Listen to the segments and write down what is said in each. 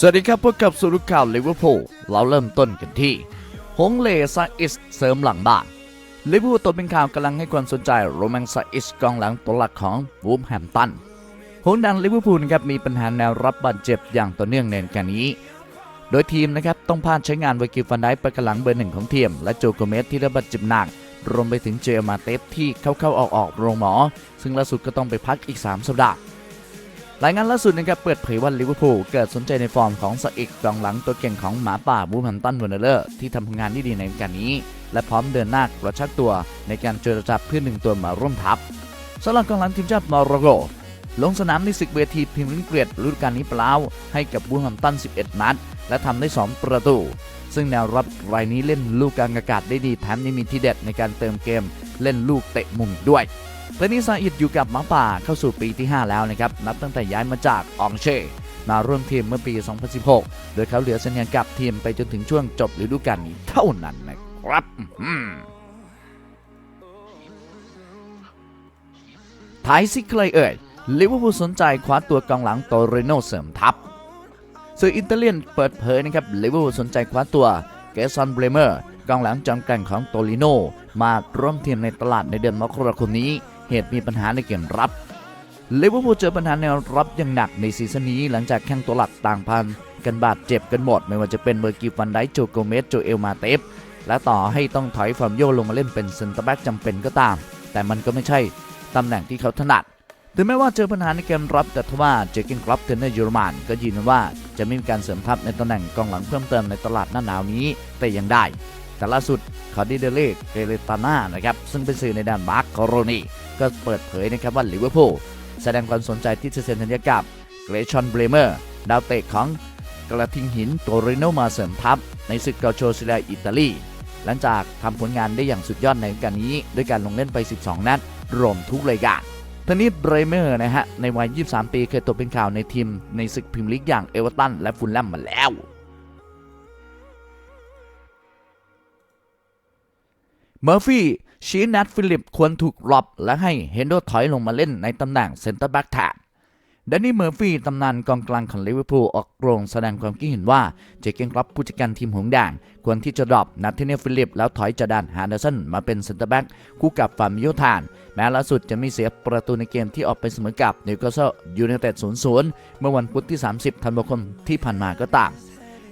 สวัสดีครับพบกับสุรุข่าวลิเวอร์พูลเราเริ่มต้นกันที่ฮงเลซาอิสเสริมหลังบ้านลิเวอร์พูลตัวเป็นข่าวกำลังให้ความสนใจโรแมนซาอิสกองหลังตัวหลักของวูฟแฮมตันหงดังลิเวอร์พูลนะครับมีปัญหาแนวรับบาดเจ็บอย่างต่อเนื่องในการนี้ โดยทีมนะครับต้องพลาดใช้งานไวกิฟันไดไปกหลังเบอร์หนึ่งของทีมและโจโกเมสที่ได้บาดเจ็บหนักรวมไปถึงเจอมาเตสที่เข้าๆออกๆโรงหมอ ซึ่งล่าสุดก็ต้องไปพักอีก 3 สัปดาห์ รายงานล่าสุดนะครับเปิดเผยว่าลิเวอร์พูลเกิดสนใจในฟอร์มของสอิกกองหลังตัวเก่งของหมาป่าบูแฮมตันเวอร์เนอร์ที่ทำผลงานได้ดีในการนี้ และพร้อมเดินหน้ากระชักตัวในการเจรจาเพื่อหนึ่งตัวมาร่วมทัพสำหรับกองหลังทีมชาติโมร็อกโกลงสนามในศึกเวทีพรีมียร์ลีกเกรดฤดูกาลนี้เปล่าให้กับบูแฮมตัน 11 นัด และทำได้ 2 ประตู ซึ่งแนวรับรายนี้เล่นลูกกลางอากาศได้ดีแถมยังมีทีเด็ดในการเติมเกม เล่นลูกเตะมุมด้วย ตอนนี้ซาอิดอยู่กับหมาป่าเข้าสู่ปีที่ 5 แล้วนะครับ นับตั้งแต่ย้ายมาจากอองเช่มาร่วมทีมเมื่อปี 2016 โดยเขาเหลือสัญญากับทีมไปจนถึงช่วงจบฤดูกาลนี้เท่านั้นนะครับอืมท้ายซิใครเอ่ยลิเวอร์พูลสนใจคว้าตัวกองหลังโตเรโนเสริมทัพสื่ออิตาเลียนเปิดเผยนะครับลิเวอร์พูลสนใจคว้าตัวเกซอนเบรเมอร์กองหลังจอมแกร่งของโตลิโนมาร่วมทีมในตลาดในเดือนมกราคมนี้ เหตุมีปัญหาในเกมรับลิเวอร์พูลเจอปัญหาแนวรับอย่างหนักในซีซั่นนี้หลังจากแข้งตัวหลักต่างพันกันบาดเจ็บกันหมด ไม่ว่าจะเป็นเบอร์กิฟันไดโจโกเมสโจเอลมาเตฟและต่อให้ต้องถอยฟอร์มโยลงมาเล่นเป็นเซนเตอร์แบ็กจำเป็นก็ตาม แต่มันก็ไม่ใช่ตำแหน่งที่เขาถนัดถึงแม้ว่าเจอปัญหาในเกมรับแต่ทว่าเจเกนครอปเทรนเนอร์เยอรมันก็ยืนยันว่าจะไม่มีการเสริมทัพในตำแหน่งกองหลังเพิ่มเติมในตลาดหน้าหนาวนี้แต่ยังได้ แต่ล่าสุดคอร์ดิเดเลกเกเรตาน่านะครับซึ่งเป็นสื่อในด้านมาร์โคโรนี ก็เปิดเผยนะครับว่าลิเวอร์พูลแสดงความสนใจที่จะเซ็นสัญญากับเกรชอนเบรเมอร์ดาวเตะของกระทิงหินโตริโนมาเสริมทัพ ในศึกเกาโชซิลาอิตาลี หลังจากทำผลงานได้อย่างสุดยอดในการนี้ ด้วยการลงเล่นไป 12 นัด รวมทุกรายการทนี้เบรเมอร์นะฮะ ในวัย 23 ปีเคยตกเป็นข่าวในทีม ในศึกพรีเมียร์ลีกอย่างเอเวอร์ตันและฟุลแลมมาแล้ว เมอร์ฟี่ ชี้นัดฟิลิปควรถูกรอบและให้เฮนโดถอยลงมาเล่นในตำแหน่งเซนเตอร์แบ็กแทนแดนนี่เมอร์ฟี่ตำนานกองกลางของลิเวอร์พูลออกโรงแสดงความคิดเห็นว่าเจเกนครอปผู้จัดการทีมหงส์แดงควรที่จะดรอปนัทเทเนลฟิลิป แล้วถอยจาดานฮานเดอร์สันมาเป็นเซนเตอร์แบ็กคู่กับฟาร์มิโยธาน แม้ล่าสุดจะมีเสียประตูในเกมที่ออกไปเสมอกับนิวคาสเซิลยูไนเต็ด 0-0 เมื่อวันพุธที่ 30 ธันวาคมที่ผ่านมาก็ตาม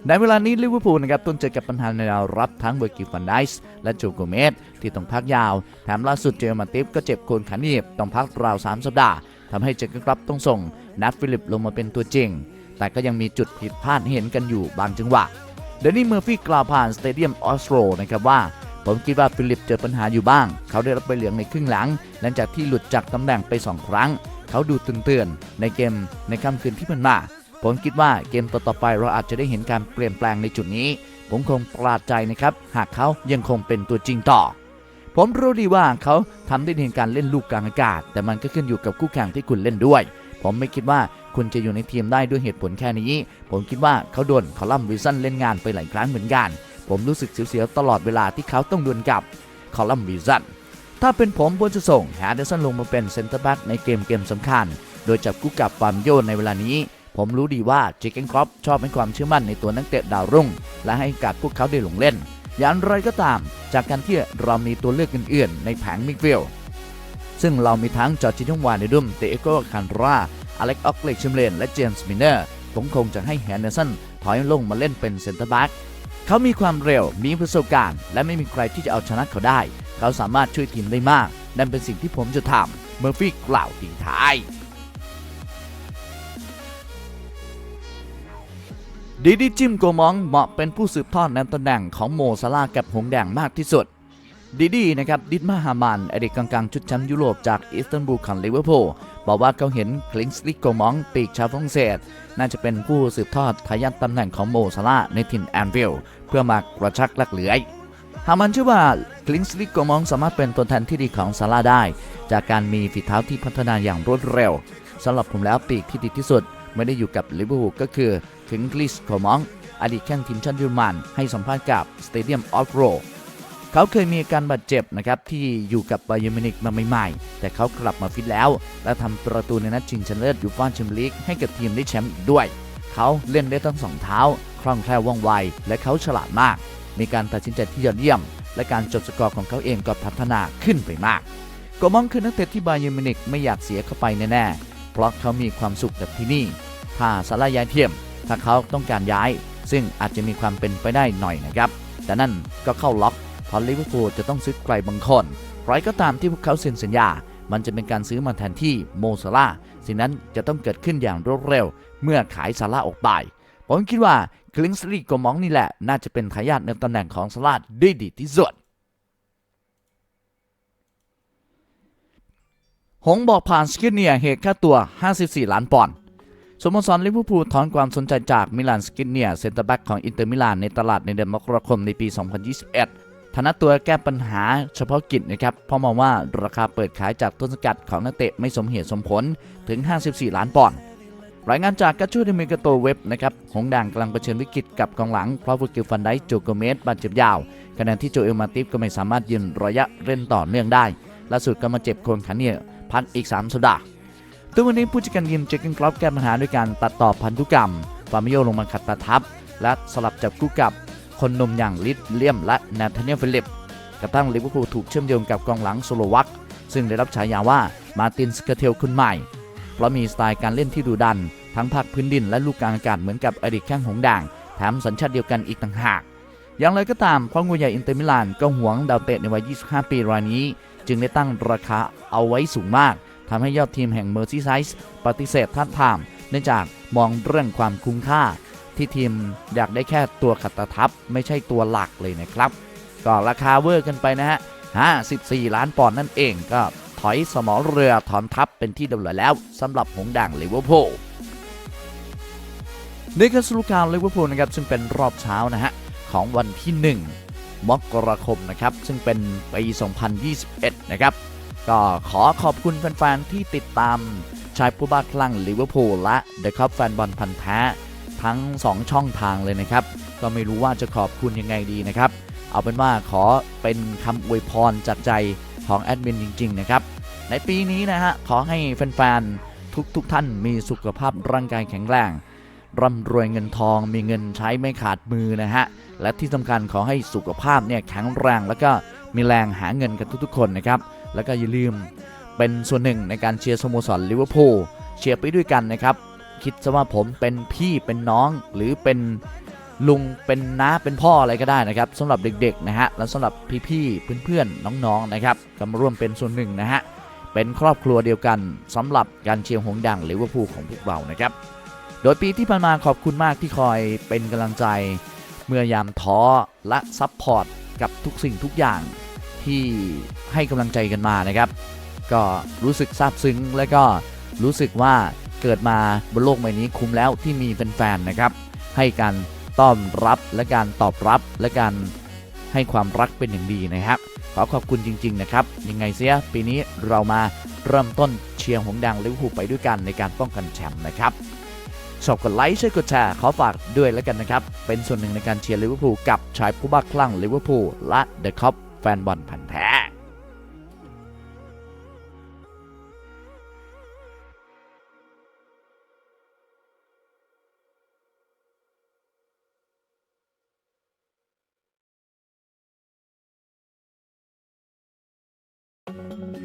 ในเวลานี้ลิเวอร์พูลนะครับต้องเจอกับปัญหาในแนวรับทั้งเบอร์กิฟันไดส์และโจโกเมสที่ต้องพักยาว แถมล่าสุดเจอมาติฟก็เจ็บโคนขาหนีบต้องพักราว 3 สัปดาห์ทำให้เจอกันครับต้องส่งนัดฟิลิปลงมาเป็นตัวจริง แต่ก็ยังมีจุดผิดพลาดเห็นกันอยู่บางจังหวะเดนนี่เมอร์ฟี่กล่าวผ่านสเตเดียมออสโตรนะครับว่าผมคิดว่าฟิลิปเจอปัญหาอยู่บ้าง เขาได้รับใบเหลืองในครึ่งหลัง หลังจากที่หลุดจากตำแหน่งไป 2 ครั้ง เขาดูตื่นๆในเกมในค่ำคืนที่ผ่านมา ผมคิดว่าเกมต่อๆไปเราอาจจะได้เห็นการเปลี่ยนแปลงในจุดนี้ ผมคงประหลาดใจนะครับ หากเขายังคงเป็นตัวจริงต่อ ผมรู้ดีว่าเขาทำได้ในการเล่นลูกกลางอากาศ แต่มันก็ขึ้นอยู่กับคู่แข่งที่คุณเล่นด้วย ผมไม่คิดว่าคุณจะอยู่ในทีมได้ด้วยเหตุผลแค่นี้ ผมคิดว่าเขาโดนคอลัมน์วิลสันเล่นงานไปหลายครั้งเหมือนกัน ผมรู้สึกเสียวๆตลอดเวลาที่เขาต้องดวลกับคอลัมน์วิลสันถ้าเป็นผมผมจะส่งแฮเดอร์สันลงมาเป็นเซนเตอร์แบ็กในเกมเกมสำคัญ โดยจับคู่กับฟามโยนในเวลานี้ ผมรู้ดีว่าเจเกนครอปชอบให้ความเชื่อมั่นในตัวนักเตะดาวรุ่ง และให้กาสพวกเขาได้ลงเล่น อย่างไรก็ตาม จากการที่เรามีตัวเลือกอื่นๆ ในแผงมิดฟิลซึ่งเรามีทั้งจอร์จินงวานในดุมเตโกคันราอเล็กออกเลกชิมเลน และเจมส์มินเนอร์ผมคงจะให้แฮนเดอร์สันถอยลงมาเล่นเป็นเซนเตอร์แบ็กเขามีความเร็วมีประสบการณ์ และไม่มีใครที่จะเอาชนะเขาได้ เขาสามารถช่วยทีมได้มาก นั่นเป็นสิ่งที่ผมจะทำเมอร์ฟี่กล่าวทิ้งท้าย ดีดีจิมโกมองเหมาะเป็นผู้สืบทอดในตำแหน่งของโมซาลากับหงแดงมากที่สุด ดีดีนะครับดิดมาฮามันอดีตกลางๆชุดแชมป์ยุโรปจากอิสตันบูลของลิเวอร์พูลบอกว่าเขาเห็นคลิงสลิกโกมองปีกชาวฝรั่งเศส น่าจะเป็นผู้สืบทอดทายาทตำแหน่งของโมซาลาในถิ่นแอนฟิลด์เพื่อมากระชักลักเหลือยฮามันเชื่อว่าคลิงสลิกโกมองสามารถเป็นตัวแทนที่ดีของซาลาได้ จากการมีฝีเท้าที่พัฒนาอย่างรวดเร็วสำหรับผมแล้วปีกที่ดีที่สุดไม่ได้อยู่กับลิเวอร์พูลก็คือ คลิงส์ลิกโกมองอดีตแข้งทีมชาติเยอรมันให้สัมภาษณ์กับ Stadium of r o เขาเคยมีอาการบาดเจ็บนะครับที่อยู่กับไบเยอร์มินิกมาใหม่ๆ แต่เขากลับมาฟิตแล้ว และทำประตูในนัดชิงชนะเลิศยูฟ่าแชมเปี้ยนลีกให้กับทีมได้แชมป์อีกด้วย เขาเล่นได้ทั้งสองเท้า คล่องแคล่วว่องไว และเขาฉลาดมาก มีการตัดสินใจที่ยอดเยี่ยม และการจบสกอร์ของเขาเองก็พัฒนาขึ้นไปมากโกมองคือนักเตะที่บาเยร์มินิกไม่อยากเสียเข้าไปแน่ๆเพราะเขามีความสุขกับที่นี่ถ้าซาร่ายายเทียม ถ้าเขาต้องการย้าย ซึ่งอาจจะมีความเป็นไปได้หน่อยนะครับ แต่นั่นก็เข้าล็อกเพราะลิเวอร์พูลจะต้องซื้อใครบางคนใครก็ตามที่พวกเขาเซ็นสัญญา มันจะเป็นการซื้อมาแทนที่โมซาร่าสิ่งนั้นจะต้องเกิดขึ้นอย่างรวดเร็ว เมื่อขายซาร่าออกไป ผมคิดว่าคลิงสลีโกมองนี่แหละ น่าจะเป็นทายาทในตำแหน่งของซาร่าได้ดีที่สุดหงบอกผ่านสกินเนียเหตุค่าตัว 54 ล้านปอนด์ สโมสรลิเวอร์พูลถอนความสนใจจากมิลานสกินเนียเซนเตอร์แบ็กของอินเตอร์มิลานในตลาดในเดือนมกราคมในปี 2021ฐานะตัวแก้ปัญหาเฉพาะกิจนะครับเพราะมองว่าราคาเปิดขายจากต้นสังกัดของนักเตะไม่สมเหตุสมผลถึง 54 ล้านปอนด์รายงานจากกัจจูดิเมกาโตเว็บนะครับ หงด่างกำลังเผชิญวิกฤตกับกองหลัง เพราะฟูกิลฟันไดโจโกเมสบาดเจ็บยาวขณะที่โจเอลมาติฟก็ไม่สามารถยืนระยะเล่นต่อเนื่องได้ ล่าสุดก็มาเจ็บโคนขาเนี่ยพักอีก 3 สัปดาห์ ตัววันนี้ผู้จัดการทีมเจคกินกรอบแก้ปัญหาด้วยการตัดต่อพันธุกรรม ฟามิโยลงมาขัดตาทับ และสลับจับคู่กับคนนมอย่างลิดเลียมและนาธานีลฟิลิปกระทั่งลิเวอร์พูลถูกเชื่อมโยงกับกองหลังโซโลวักซึ่งได้รับฉายาว่ามาตินสเกเทลคนใหม่ เพราะมีสไตล์การเล่นที่ดุดัน ทั้งภาคพื้นดินและลูกกลางอากาศเหมือนกับอดีตแข้งหงด่างแถมสัญชาติเดียวกันอีกต่างหาก อย่างไรก็ตามพ่องูใหญ่อินเตอร์มิลานก็หวงดาวเตะในวัย 25 ปีรายนี้ จึงได้ตั้งราคาเอาไว้สูงมาก ทำให้ยอดทีมแห่งเมอร์ซีไซส์ปฏิเสธท่าทามเนื่องจากมองเรื่องความคุ้มค่า ที่ทีมอยากได้แค่ตัวขัดตทับไม่ใช่ตัวหลักเลยนะครับ ก็ราคาเวอร์กันไปนะฮะ 54 ล้านปอนด์นั่นเองก็ถอยสมอเรือถอนทัพเป็นที่เรียบร้อยแล้วสำหรับหงด่างลิเวอร์พูลนี่คือสรุปการลิเวอร์พูลนะครับซึ่งเป็นรอบเช้านะฮะ ของวันที่ 1 มกราคมนะครับ ซึ่งเป็นปี 2021 นะครับ ก็ขอขอบคุณแฟนๆ ที่ติดตามชายผู้บ้าคลั่งลิเวอร์พูลและเดอะคัพแฟนบอลพันธ์แททั้ง 2 ช่องทางเลยนะครับ ก็ไม่รู้ว่าจะขอบคุณยังไงดีนะครับ เอาเป็นว่าขอเป็นคำอวยพรจากใจของแอดมินจริง ๆ นะครับ ในปีนี้นะฮะ ขอให้แฟนๆ ทุกๆทท่านมีสุขภาพร่างกายแข็งแรงร่ำรวยเงินทองมีเงินใช้ไม่ขาดมือนะฮะ และที่สำคัญขอให้สุขภาพเนี่ยแข็งแรงแล้วก็มีแรงหาเงินกันทุกๆ คนนะครับ แล้วก็อย่าลืมเป็นส่วนหนึ่งในการเชียร์สโมสรลิเวอร์พูลเชียร์ไปด้วยกันนะครับ คิดซะว่าผมเป็นพี่เป็นน้องหรือเป็นลุงเป็นน้าเป็นพ่ออะไรก็ได้นะครับสำหรับเด็กๆนะฮะและสำหรับพี่ๆเพื่อนๆน้องๆนะครับก็มาร่วมเป็นส่วนหนึ่งนะฮะเป็นครอบครัวเดียวกันสำหรับการเชียร์หงดังลิเวอร์พูลของพวกเรานะครับ โดยปีที่ผ่านมาขอบคุณมากที่คอยเป็นกำลังใจ เมื่อยามท้อและซัพพอร์ตกับทุกสิ่งทุกอย่าง ที่ให้กำลังใจกันมานะครับ ก็รู้สึกซาบซึ้งและก็รู้สึกว่าเกิดมาบนโลกใบนี้คุ้มแล้วที่มีแฟนๆนะครับ ให้การต้อนรับและการตอบรับและการให้ความรักเป็นอย่างดีนะครับ ขอขอบคุณจริง ๆ นะครับ ยังไงเสียปีนี้เรามาเริ่มต้นเชียร์หงดังลิเวอร์พูลไปด้วยกันในการป้องกันแชมป์นะครับชอบกดไลค์ช่วยกดแชร์ขอฝากด้วยแล้วกันนะครับ เป็นส่วนหนึ่งในการเชียร์ลิเวอร์พูลกับชายผู้บ้าคลั่งลิเวอร์พูลและเดอะคัพ นบอลพันแท้ Thank